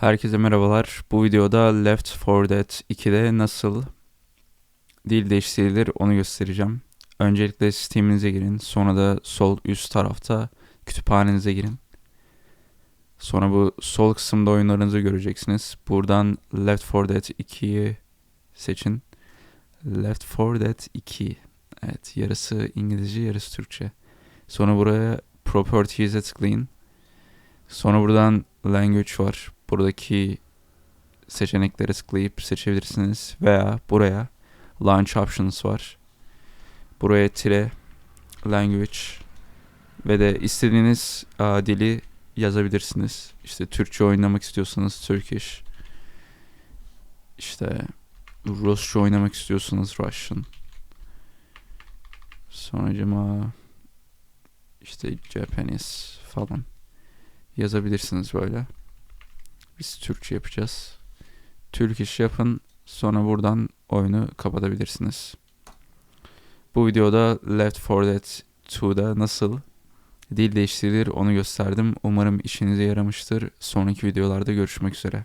Herkese merhabalar. Bu videoda Left 4 Dead 2'de nasıl dil değiştirilir onu göstereceğim. Öncelikle Steam'inize girin. Sonra da sol üst tarafta kütüphanenize girin. Sonra bu sol kısımda oyunlarınızı göreceksiniz. Buradan Left 4 Dead 2'yi seçin. Left 4 Dead 2. Evet yarısı İngilizce yarısı Türkçe. Sonra buraya Properties'e tıklayın. Sonra buradan Language var. Buradaki seçeneklere tıklayıp seçebilirsiniz. Veya buraya Launch Options var. Buraya tire Language ve de istediğiniz aa, dili yazabilirsiniz. İşte Türkçe oynamak istiyorsanız Turkish. İşte Rusça oynamak istiyorsanız Russian. Sonracıma işte Japanese falan yazabilirsiniz böyle. Biz Türkçe yapacağız. Türk iş yapın. Sonra buradan oyunu kapatabilirsiniz. Bu videoda Left 4 Dead 2'da nasıl dil değiştirilir onu gösterdim. Umarım işinize yaramıştır. Sonraki videolarda görüşmek üzere.